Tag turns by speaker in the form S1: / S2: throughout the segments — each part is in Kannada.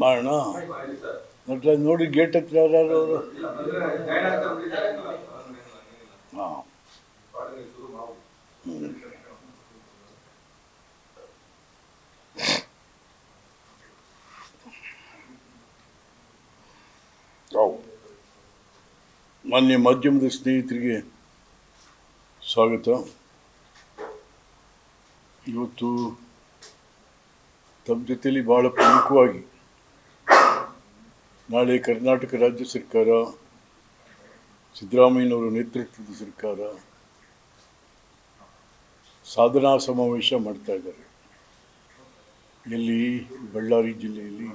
S1: ಮಾಡೋಣ ಮತ್ತೆ ನೋಡಿ ಗೇಟ್ ಹತ್ರ ಯಾರು ಅವರು? ಹಾಂ. ಮಾನ್ಯ ಮಾಧ್ಯಮದ ಸ್ನೇಹಿತರಿಗೆ ಸ್ವಾಗತ. ಇವತ್ತು ತಮ್ಮ ಜೊತೆಯಲ್ಲಿ ಭಾಳ ಪ್ರಮುಖವಾಗಿ ನಾಳೆ ಕರ್ನಾಟಕ ರಾಜ್ಯ ಸರ್ಕಾರ, ಸಿದ್ದರಾಮಯ್ಯನವರ ನೇತೃತ್ವದ ಸರ್ಕಾರ ಸಾಧನಾ ಸಮಾವೇಶ ಮಾಡ್ತಾ ಇದ್ದಾರೆ. ಎಲ್ಲಿ? ಬಳ್ಳಾರಿ ಜಿಲ್ಲೆಯಲ್ಲಿ.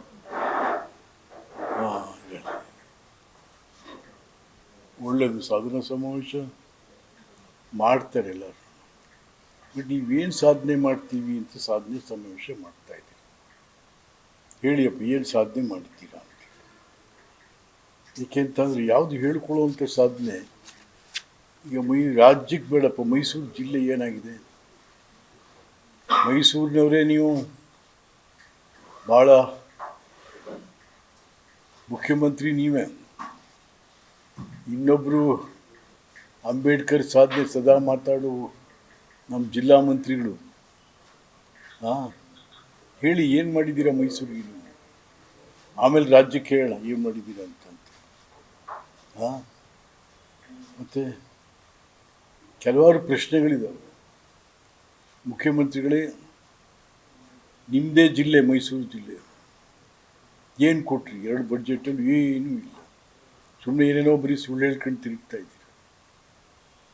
S1: ಒಳ್ಳೆಯದು ಸಾಧನಾ ಸಮಾವೇಶ ಮಾಡ್ತಾರೆ ಎಲ್ಲರೂ. ಬಟ್ ನೀವೇನು ಸಾಧನೆ ಮಾಡ್ತೀವಿ ಅಂತ ಸಾಧನೆ ಸಮಾವೇಶ ಮಾಡ್ತಾ ಇದ್ದೀವಿ ಹೇಳಿಯಪ್ಪ ಏನು ಸಾಧನೆ ಮಾಡ್ತೀರಾ ಅಂತ ಏಕೆಂತಂದ್ರೆ ಯಾವುದು ಹೇಳ್ಕೊಳ್ಳುವಂಥ ಸಾಧನೆ? ಈಗ ಮೈ, ರಾಜ್ಯಕ್ಕೆ ಬೇಡಪ್ಪ, ಮೈಸೂರು ಜಿಲ್ಲೆ ಏನಾಗಿದೆ? ಮೈಸೂರಿನವರೇ ನೀವು ಭಾಳ ಮುಖ್ಯಮಂತ್ರಿ ನೀವೇ. ಇನ್ನೊಬ್ಬರು ಅಂಬೇಡ್ಕರ್ ಸಾಧನೆ ಸದಾ ಮಾತಾಡು ನಮ್ಮ ಜಿಲ್ಲಾ ಮಂತ್ರಿಗಳು. ಹಾಂ ಹೇಳಿ ಏನು ಮಾಡಿದ್ದೀರಾ ಮೈಸೂರಿಗೆ ಆಮೇಲೆ ರಾಜ್ಯಕ್ಕೆ ಹೇಳೋಣ ಏನು ಮಾಡಿದ್ದೀರಾ ಅಂತಂತ ಹಾಂ ಮತ್ತು ಕೆಲವಾರು ಪ್ರಶ್ನೆಗಳಿದ್ದಾವೆ ಮುಖ್ಯಮಂತ್ರಿಗಳೇ ನಿಮ್ಮದೇ ಜಿಲ್ಲೆ, ಮೈಸೂರು ಜಿಲ್ಲೆ. ಏನು ಕೊಟ್ರಿ? ಎರಡು ಬಜೆಟಲ್ಲಿ ಏನೂ ಇಲ್ಲ. ಸುಮ್ಮನೆ ಏನೇನೋ ಬರೀ ಸುಳ್ಳು ಹೇಳ್ಕೊಂಡು ತಿರುಗ್ತಾ ಇದ್ದೀರಿ.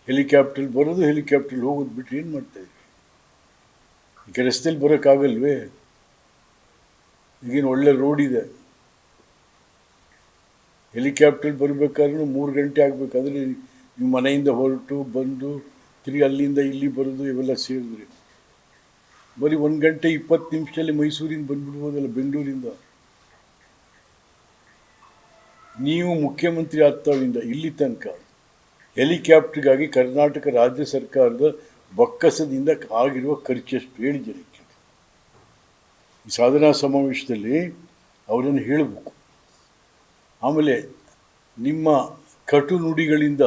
S1: ಹೆಲಿಕಾಪ್ಟರ್ ಬರೋದು ಹೆಲಿಕಾಪ್ಟರ್ ಹೋಗೋದು ಬಿಟ್ಟು ಏನು ಮಾಡ್ತಾ ಇದ್ದೀರಿ ಈಗ ರಸ್ತೆಯಲ್ಲಿ ಬರೋಕ್ಕಾಗಲ್ವೇ? ಈಗೇನು ಒಳ್ಳೆ ರೋಡ್ ಇದೆ. ಹೆಲಿಕಾಪ್ಟರ್ ಬರಬೇಕಾದ್ರೂ ಮೂರು ಗಂಟೆ ಆಗಬೇಕಾದ್ರೆ ನಿಮ್ಮ ಮನೆಯಿಂದ ಹೊರಟು ಬಂದು ತಿರುಗಿ ಅಲ್ಲಿಂದ ಇಲ್ಲಿ ಬರೋದು ಇವೆಲ್ಲ ಸೇರಿದ್ರಿ. ಬರೀ ಒಂದು ಗಂಟೆ ಇಪ್ಪತ್ತು ನಿಮಿಷದಲ್ಲಿ ಮೈಸೂರಿಂದ ಬಂದ್ಬಿಡ್ಬೋದಲ್ಲ, ಬೆಂಗಳೂರಿಂದ. ನೀವು ಮುಖ್ಯಮಂತ್ರಿ ಆಗ್ತಾವಿಂದ ಇಲ್ಲಿ ತನಕ ಹೆಲಿಕ್ಯಾಪ್ಟರ್ಗಾಗಿ ಕರ್ನಾಟಕ ರಾಜ್ಯ ಸರ್ಕಾರದ ಬೊಕ್ಕಸದಿಂದ ಆಗಿರುವ ಖರ್ಚೆಷ್ಟು ಹೇಳಿ ಜನಕ್ಕೆ. ಈ ಸಾಧನಾ ಸಮಾವೇಶದಲ್ಲಿ ಅವರನ್ನು ಹೇಳಬೇಕು. ಆಮೇಲೆ ನಿಮ್ಮ ಕಟು ನುಡಿಗಳಿಂದ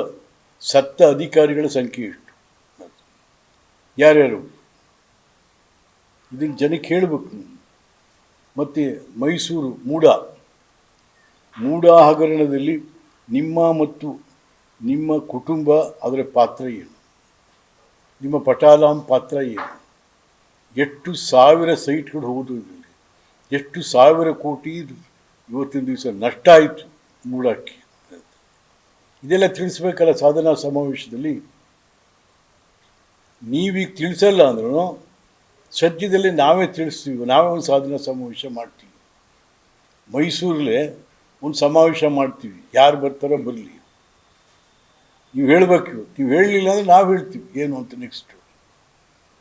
S1: ಸತ್ತ ಅಧಿಕಾರಿಗಳ ಸಂಖ್ಯೆ ಎಷ್ಟು? ಯಾರ್ಯಾರು? ಇದನ್ನು ಜನಕ್ಕೆ ಹೇಳಬೇಕು ಮತ್ತು ಮೈಸೂರು ಮೂಡ. ಮೂಡ ಹಗರಣದಲ್ಲಿ ನಿಮ್ಮ ಮತ್ತು ನಿಮ್ಮ ಕುಟುಂಬ ಅದರ ಪಾತ್ರ ಏನು? ನಿಮ್ಮ ಪಟಾಲಾಂ ಪಾತ್ರ ಏನು? ಎಷ್ಟು ಸಾವಿರ ಸೈಟ್ಗಳು ಹೋದು ಇದರಲ್ಲಿ? ಎಷ್ಟು ಸಾವಿರ ಕೋಟಿ ಇವತ್ತಿನ ದಿವಸ ನಷ್ಟ ಆಯಿತು ಮೂಡಕ್ಕೆ. ಇದೆಲ್ಲ ತಿಳಿಸ್ಬೇಕಲ್ಲ ಸಾಧನಾ ಸಮಾವೇಶದಲ್ಲಿ. ನೀವೀಗ ತಿಳಿಸಲ್ಲ ಅಂದ್ರೂ ಸದ್ಯದಲ್ಲಿ ನಾವೇ ತಿಳಿಸ್ತೀವಿ, ನಾವೇ ಒಂದು ಸಾಧನಾ ಸಮಾವೇಶ ಮಾಡ್ತೀವಿ. ಮೈಸೂರಲ್ಲೇ ಒಂದು ಸಮಾವೇಶ ಮಾಡ್ತೀವಿ, ಯಾರು ಬರ್ತಾರೋ ಬರಲಿ. ನೀವು ಹೇಳಬೇಕು ಇವತ್ತು ನೀವು ಹೇಳಲಿಲ್ಲ ಅಂದರೆ ನಾವು ಹೇಳ್ತೀವಿ, ಏನು ಅಂತ ನೆಕ್ಸ್ಟು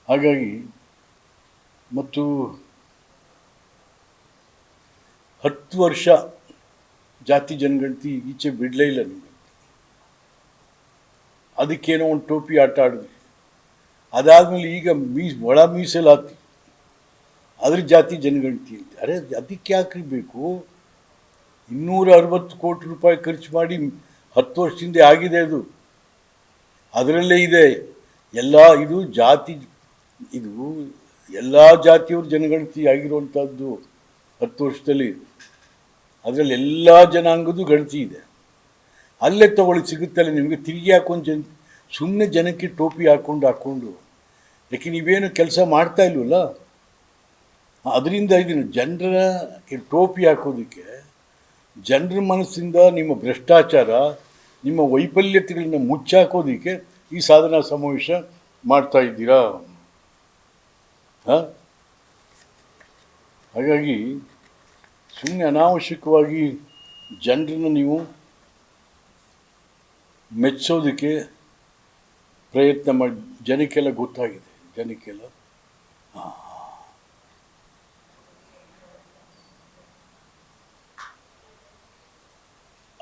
S1: ಹಾಗಾಗಿ, ಮತ್ತು ಹತ್ತು ವರ್ಷ ಜಾತಿ ಜನಗಣತಿ ಈಚೆ ಬಿಡಲೇ ಇಲ್ಲ ನಿಮಗೆ. ಅದಕ್ಕೇನೋ ಒಂದು ಟೋಪಿ ಆಟ ಆಡಿದ್ವಿ ಅದಾದಮೇಲೆ ಈಗ ಮೀಸ್, ಒಳ ಮೀಸಲಾತಿ. ಅದ್ರ ಜಾತಿ ಜನಗಣತಿ ಅಂತ. ಅರೆ ಅದಕ್ಕೆ ಯಾಕ್ರಿ ಬೇಕು? ಇನ್ನೂರ ಅರವತ್ತು ಕೋಟಿ ರೂಪಾಯಿ ಖರ್ಚು ಮಾಡಿ ಹತ್ತು ವರ್ಷದಿಂದ ಆಗಿದೆ ಅದು. ಅದರಲ್ಲೇ ಇದೆ. ಎಲ್ಲ ಇದು ಜಾತಿ ಇದು ಎಲ್ಲ ಜಾತಿಯವ್ರ ಜನಗಣತಿ ಆಗಿರುವಂಥದ್ದು ಹತ್ತು ವರ್ಷದಲ್ಲಿ ಅದರಲ್ಲಿ ಎಲ್ಲ ಜನಾಂಗದ್ದು ಗಣತಿ ಇದೆ. ಅಲ್ಲೇ ತಗೊಳ್ಳಿ ಸಿಗುತ್ತಲ್ಲ ನಿಮಗೆ ತಿರುಗಿ ಹಾಕೊಂಡು ಜನ ಸುಮ್ಮನೆ ಜನಕ್ಕೆ ಟೋಪಿ ಹಾಕ್ಕೊಂಡು ಹಾಕ್ಕೊಂಡು ಯಾಕೆ ನೀವೇನು ಕೆಲಸ ಮಾಡ್ತಾ ಇಲ್ವಲ್ಲ? ಅದರಿಂದ ಇದನ್ನು ಜನರ ಟೋಪಿ ಹಾಕೋದಕ್ಕೆ ಜನರ ಮನಸ್ಸಿಂದ ನಿಮ್ಮ ಭ್ರಷ್ಟಾಚಾರ, ನಿಮ್ಮ ವೈಫಲ್ಯತೆಗಳನ್ನ ಮುಚ್ಚಾಕೋದಕ್ಕೆ ಈ ಸಾಧನಾ ಸಮಾವೇಶ ಮಾಡ್ತಾ ಇದ್ದೀರಾ? ಹಾಗಾಗಿ ಸುಮ್ಮನೆ ಅನಾವಶ್ಯಕವಾಗಿ ಜನರನ್ನು ನೀವು ಮೆಚ್ಚೋದಕ್ಕೆ ಪ್ರಯತ್ನ ಮಾಡಿ, ಜನಕ್ಕೆಲ್ಲ ಗೊತ್ತಾಗಿದೆ, ಜನಕ್ಕೆಲ್ಲ.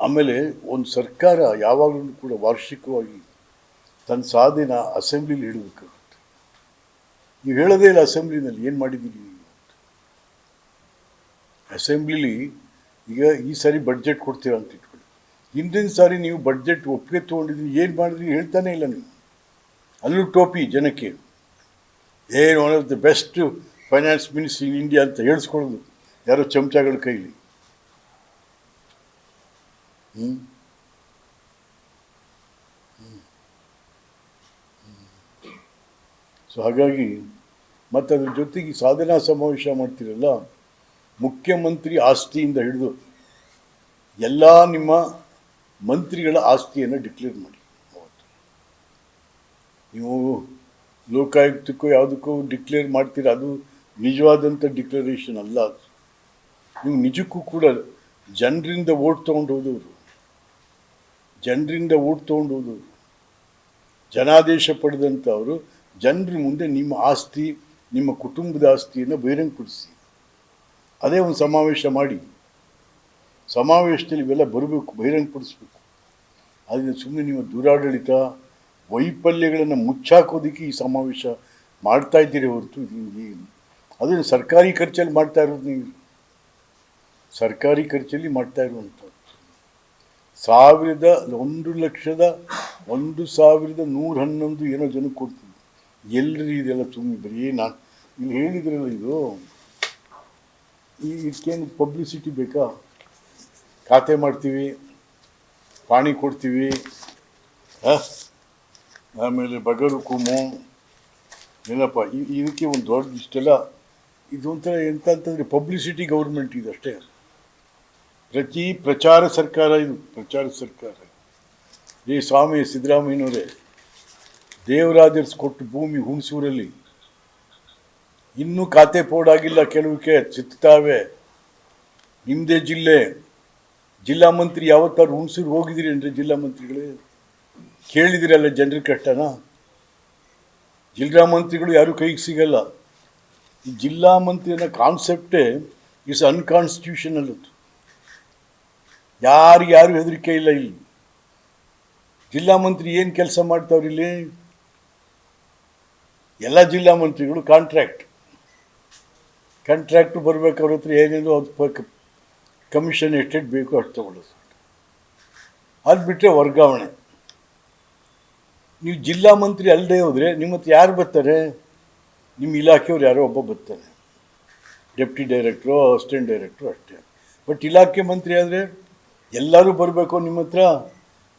S1: ಆಮೇಲೆ ಒಂದು ಸರ್ಕಾರ ಯಾವಾಗಲೂ ಕೂಡ ವಾರ್ಷಿಕವಾಗಿ ತನ್ನ ಸಾಧನೆ ಅಸೆಂಬ್ಲಿಲಿ ಹೇಳಬೇಕಾಗುತ್ತೆ ನೀವು ಹೇಳೋದೇ ಇಲ್ಲ ಅಸೆಂಬ್ಲಿನಲ್ಲಿ ಏನು ಮಾಡಿದ್ದೀರಿ. ಅಸೆಂಬ್ಲಿಲಿ, ಈಗ ಈ ಸಾರಿ ಬಡ್ಜೆಟ್ ಕೊಡ್ತೀರ ಅಂತ ಇಟ್ಕೊಳ್ಳಿ ಹಿಂದಿನ ಸಾರಿ ನೀವು ಬಡ್ಜೆಟ್ ಒಪ್ಪಿಗೆ ತೊಗೊಂಡಿದ್ದೀನಿ ಏನು ಮಾಡಿದ್ರಿ ಹೇಳ್ತಾನೆ ಇಲ್ಲ ನೀವು. ಅಲ್ಲೂ ಟೋಪಿ ಜನಕ್ಕೆ. ಏನು one of the best finance minister in India ಅಂತ ಹೇಳಿಸ್ಕೊಳ್ಳೋದು, ಯಾರೋ ಚಮಚಗಳ ಕೈಲಿ. ಸೊ ಹಾಗಾಗಿ ಮತ್ತು ಅದ್ರ ಜೊತೆಗೆ ಸಾಧನಾ ಸಮಾವೇಶ ಮಾಡ್ತಿರಲ್ಲ ಮುಖ್ಯಮಂತ್ರಿ ಆಸ್ತಿಯಿಂದ ಹಿಡಿದು ಎಲ್ಲ ನಿಮ್ಮ ಮಂತ್ರಿಗಳ ಆಸ್ತಿಯನ್ನು ಡಿಕ್ಲೇರ್ ಮಾಡಿ. ಅವತ್ತು ನೀವು ಲೋಕಾಯುಕ್ತಕ್ಕೂ ಯಾವುದಕ್ಕೂ ಡಿಕ್ಲೇರ್ ಮಾಡ್ತೀರ, ಅದು ನಿಜವಾದಂಥ ಡಿಕ್ಲರೇಷನ್ ಅಲ್ಲ ಅದು. ನೀವು ನಿಜಕ್ಕೂ ಕೂಡ ಜನರಿಂದ ಓಟ್ ತೊಗೊಂಡು ಹೋದವರು, ಜನರಿಂದ ಓಟ್ ತೊಗೊಂಡು ಜನಾದೇಶ ಪಡೆದಂಥವರು ಜನರ ಮುಂದೆ ನಿಮ್ಮ ಆಸ್ತಿ, ನಿಮ್ಮ ಕುಟುಂಬದ ಆಸ್ತಿಯನ್ನು ಬಹಿರಂಗಪಡಿಸಿ. ಅದೇ ಒಂದು ಸಮಾವೇಶ ಮಾಡಿ. ಸಮಾವೇಶದಲ್ಲಿ ಇವೆಲ್ಲ ಬರಬೇಕು, ಬಹಿರಂಗಪಡಿಸ್ಬೇಕು. ಅದರಿಂದ ಸುಮ್ಮನೆ ನೀವು ದುರಾಡಳಿತ, ವೈಫಲ್ಯಗಳನ್ನು ಮುಚ್ಚಾಕೋದಕ್ಕೆ ಈ ಸಮಾವೇಶ ಮಾಡ್ತಾ ಇದ್ದೀರಿ ಹೊರತು ನಿಮಗೆ ಅದನ್ನು ಸರ್ಕಾರಿ ಖರ್ಚಲ್ಲಿ ಮಾಡ್ತಾ ಇರೋದು ನೀವು. ಸರ್ಕಾರಿ ಖರ್ಚಲ್ಲಿ ಮಾಡ್ತಾ ಇರುವಂಥದ್ದು ಸಾವಿರದ ಒಂದು ಲಕ್ಷದ ಒಂದು ಸಾವಿರದ ನೂರ ಹನ್ನೊಂದು ಏನೋ ಜನಕ್ಕೆ ಕೊಡ್ತೀನಿ ಎಲ್ಲರಿ ಇದೆಲ್ಲ ಸುಮ್ಮನೆ ಬರೀ ನಾನು ಇಲ್ಲಿ ಹೇಳಿದ್ರಲ್ಲ ಇದು. ಈ ಇದಕ್ಕೇನು ಪಬ್ಲಿಸಿಟಿ ಬೇಕಾ? ಖಾತೆ ಮಾಡ್ತೀವಿ, ಪಾಣಿ ಕೊಡ್ತೀವಿ? ಆಮೇಲೆ ಬಗರು ಕುಮು, ಏನಪ್ಪ ಇದಕ್ಕೆ ಒಂದು ದೊಡ್ಡ ಇಷ್ಟೆಲ್ಲ ಇದು ಒಂಥರ ಎಂತ ಅಂತಂದರೆ ಪಬ್ಲಿಸಿಟಿ ಗೌರ್ಮೆಂಟ್ ಇದು ಅಷ್ಟೇ. ಪ್ರತಿ ಪ್ರಚಾರ ಸರ್ಕಾರ ಇದು, ಪ್ರಚಾರ ಸರ್ಕಾರ. ಈ ಸ್ವಾಮಿ ಸಿದ್ದರಾಮಯ್ಯನವರೇ, ದೇವರಾಜರ್ಸ್ ಕೊಟ್ಟು ಭೂಮಿ ಹುಣಸೂರಲ್ಲಿ ಇನ್ನೂ ಖಾತೆ ಆಗಿಲ್ಲ ಕೆಲವಕ್ಕೆ ಚಿತ್ತಾವೆ. ನಿಮ್ಮದೇ ಜಿಲ್ಲೆ, ಜಿಲ್ಲಾ ಮಂತ್ರಿ ಯಾವತ್ತಾದ್ರು ಹುಣಸೂರು ಹೋಗಿದ್ದೀರಿ ಅಂದರೆ ಜಿಲ್ಲಾ ಮಂತ್ರಿಗಳೇ ಕೇಳಿದಿರಲ್ಲ ಜನರ ಕಷ್ಟನ? ಜಿಲ್ಲಾ ಮಂತ್ರಿಗಳು ಯಾರು ಕೈಗೆ ಸಿಗಲ್ಲ. ಈ ಜಿಲ್ಲಾ ಮಂತ್ರಿ ಅನ್ನೋ ಕಾನ್ಸೆಪ್ಟೇ ಇಸ್ ಅನ್ಕಾನ್ಸ್ಟಿಟ್ಯೂಷನಲ್ ಅದು ಯಾರು ಯಾರು ಹೆದರಿಕೆ ಇಲ್ಲ ಇಲ್ಲಿ. ಜಿಲ್ಲಾ ಮಂತ್ರಿ ಏನು ಕೆಲಸ ಮಾಡ್ತಾವ್ರಿ ಇಲ್ಲಿ ಎಲ್ಲ ಜಿಲ್ಲಾ ಮಂತ್ರಿಗಳು ಕಾಂಟ್ರಾಕ್ಟ್ ಕಾಂಟ್ರಾಕ್ಟ್ ಬರಬೇಕು ಅವ್ರ ಹತ್ರ ಏನೇನು ಅದು ಕಮಿಷನ್ ಎಷ್ಟೆಷ್ಟು ಬೇಕೋ ಅಷ್ಟು ತಗೊಳ್ಳೋದು ಅದು ಬಿಟ್ಟರೆ ವರ್ಗಾವಣೆ. ನೀವು ಜಿಲ್ಲಾ ಮಂತ್ರಿ ಅಲ್ಲದೆ ಹೋದರೆ ನಿಮ್ಮ ಹತ್ರ ಯಾರು ಬರ್ತಾರೆ? ನಿಮ್ಮ ಇಲಾಖೆಯವ್ರು ಯಾರೋ ಒಬ್ಬ ಬರ್ತಾನೆ ಡೆಪ್ಟಿ ಡೈರೆಕ್ಟ್ರು ಅಸಿಸ್ಟೆಂಟ್ ಡೈರೆಕ್ಟ್ರು ಅಷ್ಟೇ. ಬಟ್ ಇಲಾಖೆ ಮಂತ್ರಿ ಆದರೆ ಎಲ್ಲರೂ ಬರಬೇಕು ನಿಮ್ಮ ಹತ್ರ.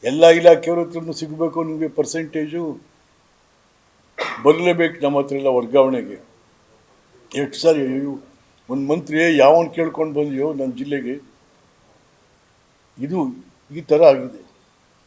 S1: ಎಲ್ಲ ಇಲಾಖೆಯವ್ರ ಹತ್ರನೂ ಸಿಗಬೇಕು ನಿಮಗೆ ಪರ್ಸೆಂಟೇಜು ಬರಲೇಬೇಕು ನಮ್ಮ ಹತ್ರ ಎಲ್ಲ ವರ್ಗಾವಣೆಗೆ. ಎಷ್ಟು ಸಾರಿ ಒಂದು ಮಂತ್ರಿ ಯಾವನ್ ಕೇಳ್ಕೊಂಡು ಬಂದಿಯೋ ನನ್ನ ಜಿಲ್ಲೆಗೆ ಇದು ಈ ಥರ ಆಗಿದೆ.